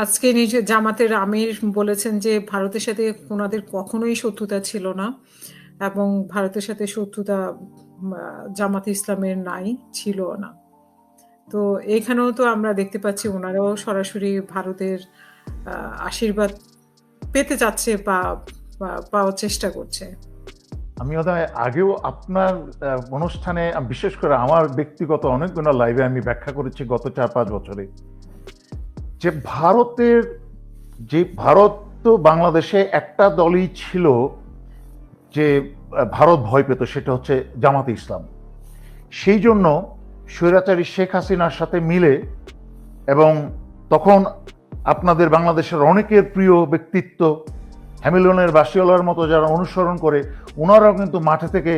আজকে নিজে জামাতের আমির বলেছেন যে, ভারতের সাথে ওনাদের কখনোই শত্রুতা ছিল না। এবং ভারতের সাথে শত্রুতা জামাতে ইসলামের নাই, ছিল না। তো এখানেও তো আমরা দেখতে পাচ্ছি ওনারাও সরাসরি ভারতের আশীর্বাদ পেতে যাচ্ছে বা পাওয়ার চেষ্টা করছে। আমি বোধহয় আগেও আপনার অনুষ্ঠানে বিশেষ করে আমার ব্যক্তিগত অনেকগুলো লাইভে আমি ব্যাখ্যা করেছি গত ৪-৫ বছরে। যে ভারতের যে ভারত তো বাংলাদেশে একটা দলই ছিল যে ভারত ভয় পেত সেটা হচ্ছে জামাতে ইসলাম। সেই জন্য স্বৈরাচারী শেখ হাসিনার সাথে মিলে এবং তখন আপনাদের বাংলাদেশের অনেকের প্রিয় ব্যক্তিত্ব হ্যামিলনের বাসিওয়ালার মতো যারা অনুসরণ করে ওনারাও কিন্তু মাঠে থেকে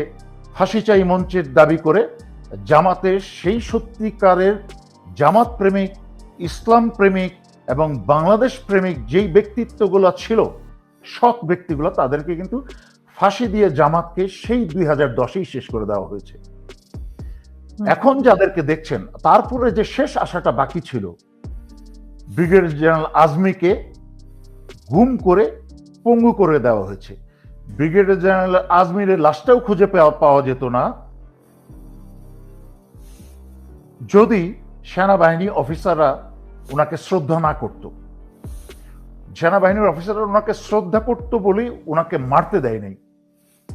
ফাঁসি চাই মঞ্চের দাবি করে জামাতের সেই সত্যিকারের জামাত প্রেমিক, ইসলাম প্রেমিক এবং বাংলাদেশ প্রেমিক যেই ব্যক্তিত্বগুলো ছিল, সৎ ব্যক্তিগুলো তাদেরকে কিন্তু ফাঁসি দিয়ে জামাতকে সেই দুই হাজার দশেই শেষ করে দেওয়া হয়েছে। এখন যাদেরকে দেখছেন তারপরে যে শেষ আশাটা বাকি ছিল, ব্রিগেডিয়ার জেনারেল আজমিকে গুম করে পঙ্গু করে দেওয়া হয়েছে। ব্রিগেডিয়ার জেনারেল আজমিরের লাশটাও খুঁজে পাওয়া পাওয়া যেত না যদি সেনাবাহিনী অফিসাররা উনাকে শ্রদ্ধা না করত। সেনাবাহিনীর অফিসাররা ওনাকে শ্রদ্ধা করত বলেই ওনাকে মারতে দেয় নাই।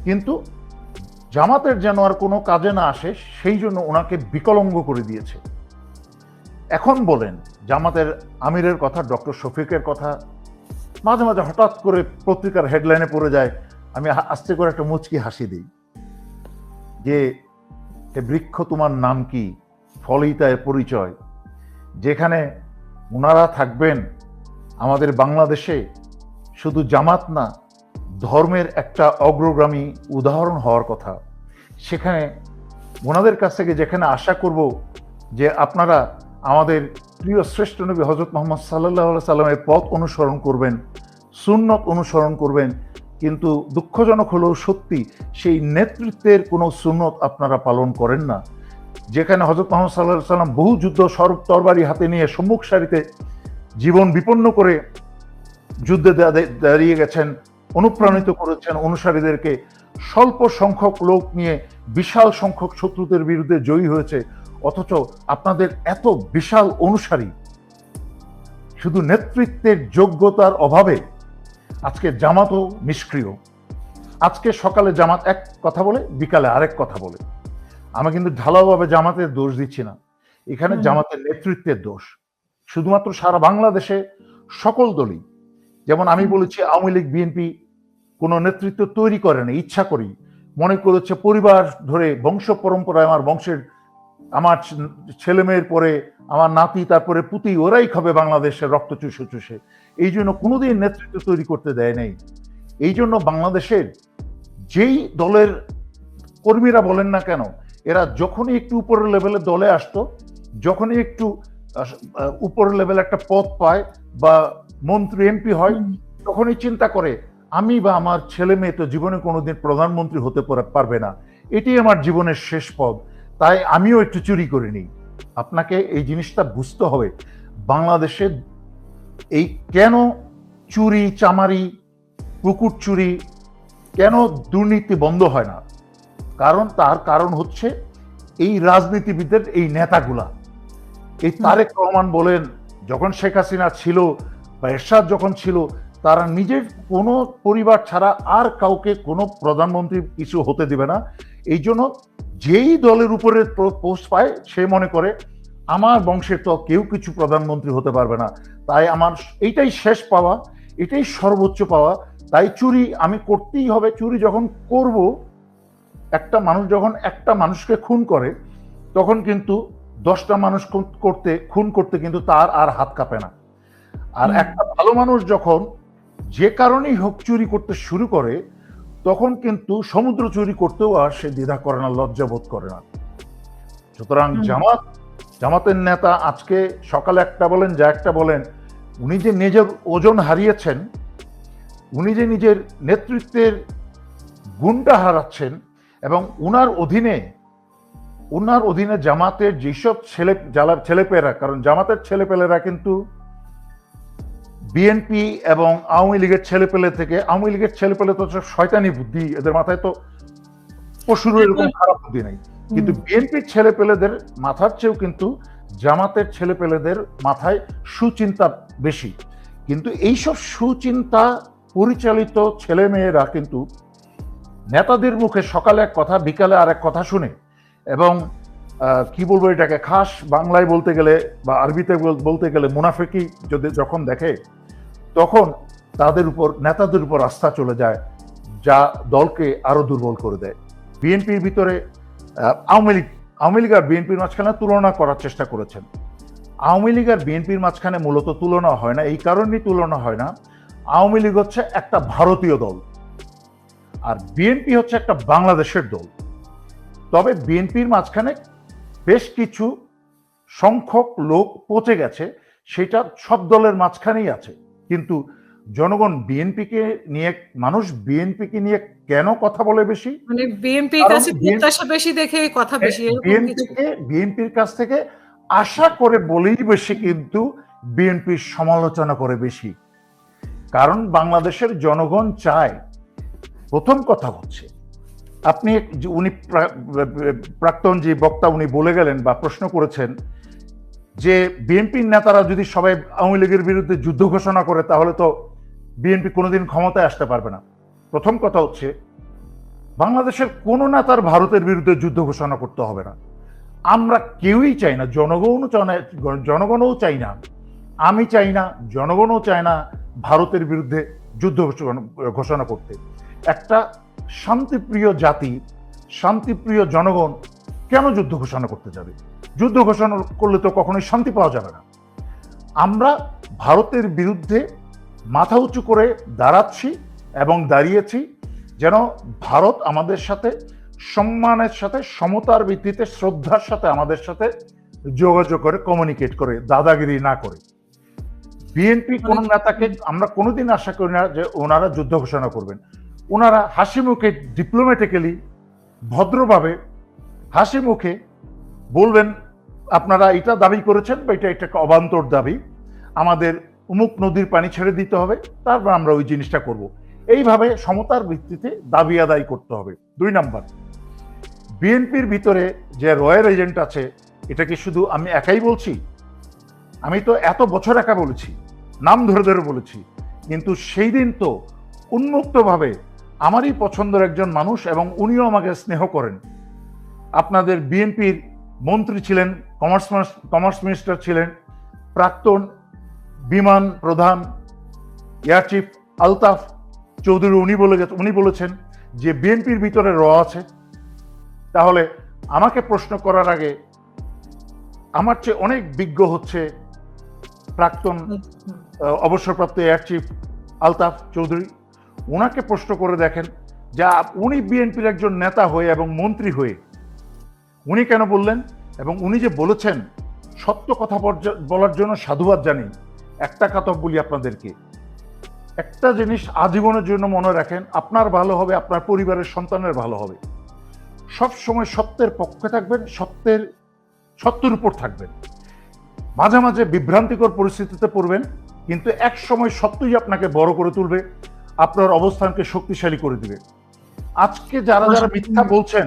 কিন্তু জামাতের যেন আর কোনো কাজে না আসে সেই জন্য ওনাকে বিকলাঙ্গ করে দিয়েছে। এখন বলেন জামাতের আমিরের কথা, ডক্টর শফিকের কথা মাঝে, মাঝে হঠাৎ করে পত্রিকার হেডলাইনে পড়ে যায়। আমি আস্তে করে একটা মুচকি হাসি দিই যে, "হে বৃক্ষ তোমার নাম কি? ফলেই তার পরিচয়।" যেখানে উনারা থাকবেন আমাদের বাংলাদেশে শুধু জামাত না, ধর্মের একটা অগ্রগামী উদাহরণ হওয়ার কথা। সেখানে ওনাদের কাছ থেকে যেখানে আশা করব যে আপনারা আমাদের প্রিয় শ্রেষ্ঠ নবী হযরত মুহাম্মদ আলাইহি সাল্লামের পথ অনুসরণ করবেন, সুন্নত অনুসরণ করবেন। কিন্তু দুঃখজনক হলেও সত্যি সেই নেতৃত্বের কোনো সুন্নত আপনারা পালন করেন না। যেখানে হযরত মুহাম্মদ আলাইহি সাল্লাম বহু যুদ্ধ স্বরূপ তরবারি হাতে নিয়ে সম্মুখ সারিতে জীবন বিপন্ন করে যুদ্ধে দাঁড়িয়ে গেছেন, অনুপ্রাণিত করেছেন অনুসারীদেরকে। স্বল্প সংখ্যক লোক নিয়ে বিশাল সংখ্যক শত্রুদের বিরুদ্ধে জয়ী হয়েছে। অথচ আপনাদের এত বিশাল অনুসারী শুধু নেতৃত্বের যোগ্যতার অভাবে আজকে জামাতও নিষ্ক্রিয়। আজকে সকালে জামাত এক কথা বলে, বিকালে আরেক কথা বলে। আমি কিন্তু ঢালাওভাবে জামাতের দোষ দিচ্ছি না। এখানে জামাতের নেতৃত্বের দোষ। শুধুমাত্র সারা বাংলাদেশে সকল দলই। যেমন আমি বলেছি আওয়ামী লীগ, বিএনপি কোনো নেতৃত্ব তৈরি করে নাই ইচ্ছা করেই। মনে করেছে পরিবার ধরে বংশ পরম্পরায় আমার বংশের আমার ছেলেমেয়ের পরে আমার নাতি তারপরে পুতি ওরাই খাবে বাংলাদেশের রক্ত চুষে, চুষে। এই জন্য কোনোদিন নেতৃত্ব তৈরি করতে দেয় নাই। এই জন্য বাংলাদেশের যেই দলের কর্মীরা বলেন না কেন, এরা যখনই একটু উপরের লেভেলে দলে আসতো, যখনই একটু উপরের লেভেলে একটা পদ পায় বা মন্ত্রী, এমপি হয়, তখনই চিন্তা করে আমি বা আমার ছেলে-মেয়ে তো জীবনে কোনোদিন প্রধানমন্ত্রী হতে পারবে না। এটিই আমার জীবনের শেষ পদ। তাই আমিও একটু চুরি করে নিই। আপনাকে এই জিনিসটা বুঝতে হবে। বাংলাদেশে এই কেন চুরি, চামারি, পুকুর চুরি, কেন দুর্নীতি বন্ধ হয় না? কারণ তার কারণ হচ্ছে এই রাজনীতিবিদের এই নেতাগুলা। এই তারেক রহমান বলেন, যখন শেখ হাসিনা ছিল বা এরশাদ যখন ছিল, তারা নিজের কোনো পরিবার ছাড়া আর কাউকে কোনো প্রধানমন্ত্রী কিছু হতে দিবে না। এই জন্য যেই দলের উপরে পোস্ট পায় সে মনে করে আমার বংশের তো কেউ কিছু প্রধানমন্ত্রী হতে পারবে না। তাই আমার এইটাই শেষ পাওয়া, এটাই সর্বোচ্চ পাওয়া। তাই চুরি আমি করতেই হবে। চুরি যখন করব, একটা মানুষ যখন একটা মানুষকে খুন করে, তখন কিন্তু দশটা মানুষ করতে খুন করতে কিন্তু তার আর হাত কাঁপে না। আর একটা ভালো মানুষ যখন যে কারণেই হোক চুরি করতে শুরু করে, তখন কিন্তু সমুদ্র চুরি করতেও আর সে দ্বিধা করে না, লজ্জা বোধ করে না। সুতরাং জামাত, জামাতের নেতা আজকে সকালে একটা বলেন, যা একটা বলেন, উনি যে নিজের ওজন হারিয়েছেন, উনি যে নিজের নেতৃত্বের গুণটা হারাচ্ছেন এবং উনার অধীনে উনার অধীনে জামাতের যেসব ছেলে যারা ছেলেপেয়েরা কারণ জামাতের ছেলেপেলেরা কিন্তু বিএনপি এবং আওয়ামী লীগের ছেলেপেলে থেকে আওয়ামী লীগের ছেলেপেলে তো সব শয়তানি বুদ্ধি এদের মাথায় তো পশুর এরকম খারাপ বুদ্ধি নাই। কিন্তু বিএনপির ছেলেপেলেদের মাথার চেয়েও কিন্তু জামাতের ছেলেপেলেদের মাথায় সুচিন্তা বেশি। কিন্তু এইসব সুচিন্তা পরিচালিত ছেলে মেয়েরা কিন্তু নেতাদের মুখে সকালে এক কথা, বিকালে আর এক কথা শুনে এবং কি বলব এটাকে, খাস বাংলায় বলতে গেলে বা আরবিতে বলতে গেলে মুনাফেকি যদি যখন দেখে, তখন তাদের উপর, নেতাদের উপর আস্থা চলে যায়, যা দলকে আরও দুর্বল করে দেয়। বিএনপির ভিতরে আওয়ামী লীগ আওয়ামী লীগ আর বিএনপির মাঝখানে তুলনা করার চেষ্টা করেছেন। আওয়ামী লীগ আর বিএনপির মাঝখানে মূলত তুলনা হয় না, এই কারণেই তুলনা হয় না। আওয়ামী লীগ হচ্ছে একটা ভারতীয় দল। আর বিএনপি হচ্ছে একটা বাংলাদেশের দল। তবে বিএনপির মাঝখানে বেশ কিছু সংখ্যক লোক পচে গেছে সেটা সব দলের মাঝখানেই আছে। কিন্তু জনগণ বিএনপিকে নিয়ে মানুষ বিএনপিকে নিয়ে কেন কথা বলে বেশি? মানে বিএনপির কাছে প্রত্যাশা বেশি দেখে কথা বেশি বিএনপিকে বিএনপির কাছ থেকে আশা করে বলেই বেশি কিন্তু বিএনপির সমালোচনা করে বেশি। কারণ বাংলাদেশের জনগণ চায় প্রথম কথা হচ্ছে, আপনি উনি প্রাক্তন যে বক্তা উনি বলে গেলেন বা প্রশ্ন করেছেন যে বিএনপির নেতারা যদি সবাই আওয়ামী লীগের বিরুদ্ধে যুদ্ধ ঘোষণা করে, তাহলে তো বিএনপি কোনোদিন ক্ষমতায় আসতে পারবে না। প্রথম কথা হচ্ছে, বাংলাদেশের কোনো নেতার ভারতের বিরুদ্ধে যুদ্ধ ঘোষণা করতে হবে না। আমরা কেউই চাই না, জনগণও চায় জনগণও চাই না, আমি চাই না, জনগণও চায় না ভারতের বিরুদ্ধে যুদ্ধ ঘোষণা করতে। একটা শান্তিপ্রিয় জাতি শান্তিপ্রিয় জনগণ কেন যুদ্ধ ঘোষণা করতে যাবে? যুদ্ধ ঘোষণা করলে তো কখনোই শান্তি পাওয়া যাবে না। আমরা ভারতের বিরুদ্ধে মাথা উঁচু করে দাঁড়াচ্ছি এবং দাঁড়িয়েছি যেন ভারত আমাদের সাথে সম্মানের সাথে সমতার ভিত্তিতে শ্রদ্ধার সাথে আমাদের সাথে যোগাযোগ করে কমিউনিকেট করে দাদাগিরি না করে। বিএনপি কোন নেতাকে আমরা কোনোদিন আশা করি না যে ওনারা যুদ্ধ ঘোষণা করবেন। ওনারা হাসি মুখে ডিপ্লোম্যাটিক্যালি ভদ্রভাবে হাসি মুখে বলবেন, আপনারা এটা দাবি করেছেন বা এটা একটা অবান্তর দাবি। আমাদের উমুক নদীর পানি ছেড়ে দিতে হবে, তারপর আমরা ওই জিনিসটা করব। এইভাবে সমতার ভিত্তিতে দাবি আদায় করতে হবে। দুই নাম্বার, বিএনপির ভিতরে যে রয়্যাল এজেন্ট আছে, এটা কি শুধু আমি একাই বলছি? আমি তো এত বছর একা বলেছি, নাম ধরে ধরে বলেছি, কিন্তু সেই দিন তো উন্মুক্তভাবে আমারই পছন্দের একজন মানুষ এবং উনিও আমাকে স্নেহ করেন। আপনাদের বিএনপির মন্ত্রী ছিলেন কমার্স কমার্স মিনিস্টার ছিলেন প্রাক্তন বিমান প্রধান এয়ার চিফ আলতাফ চৌধুরী উনি বলে গেছে উনি বলেছেন যে বিএনপির ভিতরে র আছে। তাহলে আমাকে প্রশ্ন করার আগে আমার চেয়ে অনেক বিজ্ঞ হচ্ছে প্রাক্তন অবসরপ্রাপ্ত এয়ার চিফ আলতাফ চৌধুরী। ওনাকে প্রশ্ন করে দেখেন, যে উনি বিএনপির একজন নেতা হয়ে এবং মন্ত্রী হয়ে, উনি কেন বললেন? এবং উনি যে বলেছেন, সত্য কথা বলার জন্য সাধুবাদ জানি, একটা কথা বলি আপনাদেরকে। একটা জিনিস আজীবনের জন্য মনে রাখেন, আপনার ভালো হবে, আপনার পরিবারের সন্তানের ভালো হবে। সব সময় সত্যের পক্ষে থাকবেন, সত্যের সত্যের উপর থাকবেন। মাঝে মাঝে বিভ্রান্তিকর পরিস্থিতিতে পড়বেন, কিন্তু এক সময় সত্যই আপনাকে বড় করে তুলবে। আপনার অবস্থানকে শক্তিশালী করে দিবে। আজকে যারা যারা মিথ্যা বলছেন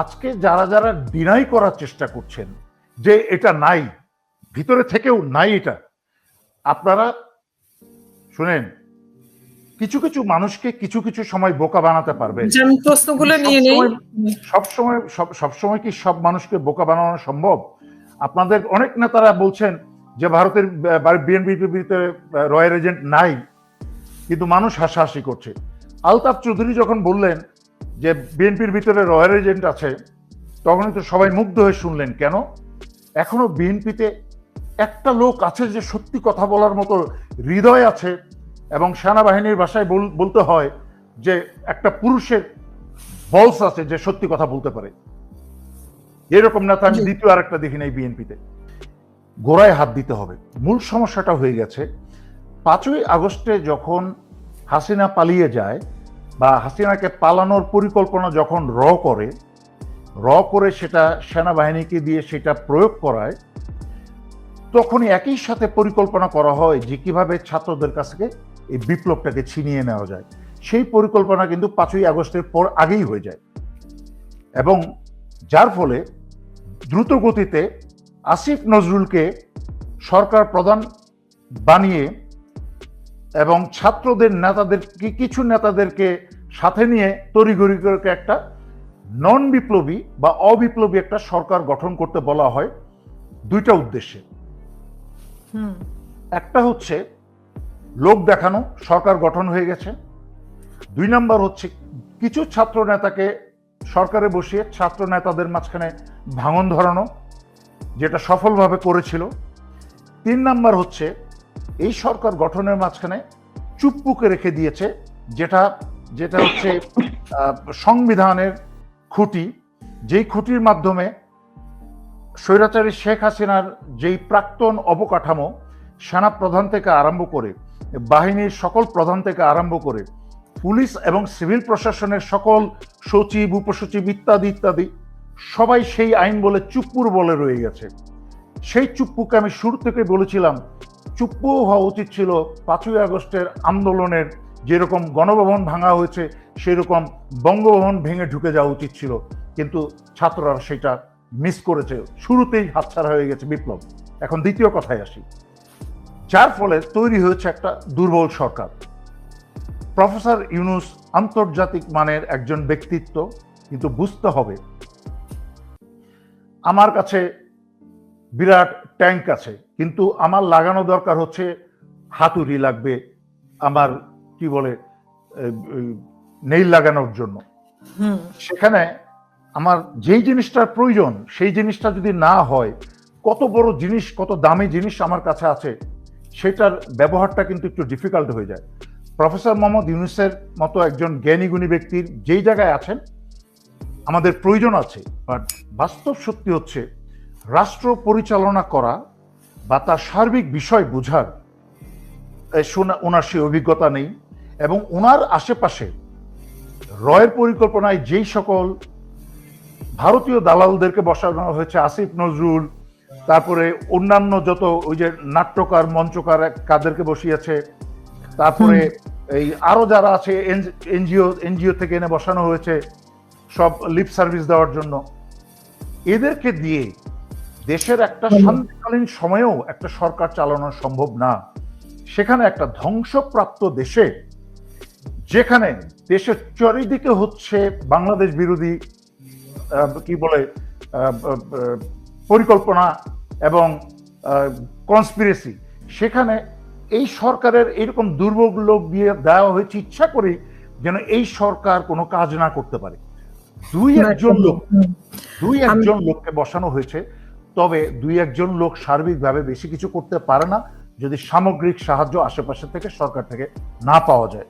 আজকে যারা যারা ডিনাই করার চেষ্টা করছেন যে এটা নাই ভিতরে থেকেও নাই এটা আপনারা শুনেন কিছু কিছু মানুষকে কিছু কিছু সময় বোকা বানাতে পারবে। প্রশ্নগুলো নিয়ে নেই। সবসময় সব সবসময় কি সব মানুষকে বোকা বানানো সম্ভব? আপনাদের অনেক নেতারা বলছেন যে ভারতের বিএনপির ভিতরে রয়্যাল এজেন্ট নাই। কিন্তু মানুষ হাসাহাসি করছে। আলতাফ চৌধুরী যখন বললেন যে বিএনপির ভিতরে রয়্যাল এজেন্ট আছে তখনই তো সবাই মুগ্ধ হয়ে শুনলেন কেন? এখনও বিএনপিতে একটা লোক আছে যে সত্যি কথা বলার মতো হৃদয় আছে এবং সেনাবাহিনীর ভাষায় বল- বলতে হয় যে একটা পুরুষের বলস আছে যে সত্যি কথা বলতে পারে। এরকম নেতা আমি দ্বিতীয় আর একটা দেখি নাই বিএনপিতে। গোড়ায় হাত দিতে হবে। মূল সমস্যাটা হয়ে গেছে পাঁচই আগস্টে যখন হাসিনা পালিয়ে যায় বা হাসিনাকে পালানোর পরিকল্পনা যখন র করে র করে সেটা সেনাবাহিনীকে দিয়ে সেটা প্রয়োগ করায়, তখনই একই সাথে পরিকল্পনা করা হয় যে কীভাবে ছাত্রদের কাছ থেকে এই বিপ্লবটাকে ছিনিয়ে নেওয়া যায়। সেই পরিকল্পনা কিন্তু পাঁচই আগস্টের পর আগেই হয়ে যায়। এবং যার ফলে দ্রুত গতিতে আসিফ নজরুলকে সরকার প্রধান বানিয়ে এবং ছাত্রদের নেতাদেরকে কিছু নেতাদেরকে সাথে নিয়ে তড়িঘড়ি করে একটা নন বিপ্লবী বা অবিপ্লবী একটা সরকার গঠন করতে বলা হয় দুইটা উদ্দেশ্যে। হুম। একটা হচ্ছে লোক দেখানো সরকার গঠন হয়ে গেছে। দুই নাম্বার হচ্ছে কিছু ছাত্র নেতাকে সরকারে বসিয়ে ছাত্র নেতাদের মাঝখানে ভাঙন ধরানো যেটা সফলভাবে করেছিল। তিন নাম্বার হচ্ছে এই সরকার গঠনের মাঝখানে চুপ্পুকে রেখে দিয়েছে, যেটা যেটা হচ্ছে সংবিধানের খুঁটি। যেই খুঁটির মাধ্যমে স্বৈরাচারী শেখ হাসিনার যেই প্রাক্তন অবকাঠামো, সেনা প্রধান থেকে আরম্ভ করে, বাহিনীর সকল প্রধান থেকে আরম্ভ করে, পুলিশ এবং সিভিল প্রশাসনের সকল সচিব, উপসচিব ইত্যাদি ইত্যাদি, সবাই সেই আইন বলে চুপ্পুর বলে রয়ে গেছে। সেই চুপ্পুকে আমি শুরু থেকে বলেছিলাম চুপ্পু হওয়া উচিত ছিল পাঁচই আগস্টের আন্দোলনের যেরকম গণভবন ভাঙা হয়েছে, সেরকম বঙ্গভবন ভেঙে ঢুকে যাওয়া উচিত ছিল। কিন্তু ছাত্ররা সেটা মিস করেছে। শুরুতেই হাতছাড়া হয়ে গেছে বিপ্লব। এখন দ্বিতীয় কথায় আসি। যার ফলে তৈরি হয়েছে একটা দুর্বল সরকার। প্রফেসর ইউনুস আন্তর্জাতিক মানের একজন ব্যক্তিত্ব, কিন্তু বুঝতে হবে, আমার কাছে বিরাট ট্যাঙ্ক আছে। কিন্তু আমার লাগানো দরকার হচ্ছে হাতুড়ি লাগবে আমার কি বলে নেইল লাগানোর জন্য। সেখানে আমার যেই জিনিসটার প্রয়োজন সেই জিনিসটা যদি না হয় কত বড় জিনিস কত দামি জিনিস আমার কাছে আছে সেটার ব্যবহারটা কিন্তু একটু ডিফিকাল্ট হয়ে যায়। প্রফেসর মোহাম্মদ ইউনুসের মতো একজন জ্ঞানী গুণী ব্যক্তির যেই জায়গায় আছেন আমাদের প্রয়োজন আছে। বাট বাস্তব সত্যি হচ্ছে রাষ্ট্র পরিচালনা করা বা তার সার্বিক বিষয় বোঝার শোনা- ওনার সেই অভিজ্ঞতা নেই এবং ওনার আশেপাশে রয়ের পরিকল্পনায় যেই সকল ভারতীয় দালালদেরকে বসানো হয়েছে আসিফ নজরুল তারপরে অন্যান্য যত ওই যে নাট্যকার মঞ্চকার কাদেরকে বসিয়েছে তারপরে এই আরও যারা আছে এনজিও এনজিও থেকে এনে বসানো হয়েছে সব লিপ সার্ভিস দেওয়ার জন্য। এদেরকে দিয়ে দেশের একটা শান্তিকালীন সময়েও একটা সরকার চালানো সম্ভব না। সেখানে একটা ধ্বংসপ্রাপ্ত দেশে যেখানে দেশের চারিদিকে হচ্ছে বাংলাদেশ বিরোধী কি বলে পরিকল্পনা এবং কনস্পিরেসি সেখানে এই সরকারের এরকম দুর্ভোগ লোক দিয়ে দেওয়া হয়েছে ইচ্ছা করে যেন এই সরকার কোনো কাজ না করতে পারে। দুই একজন লোক দুই একজন লোককে বসানো হয়েছে। তবে দুই একজন লোক সার্বিকভাবে বেশি কিছু করতে পারে না যদি সামগ্রিক সাহায্য আশেপাশে থেকে সরকার থেকে না পাওয়া যায়।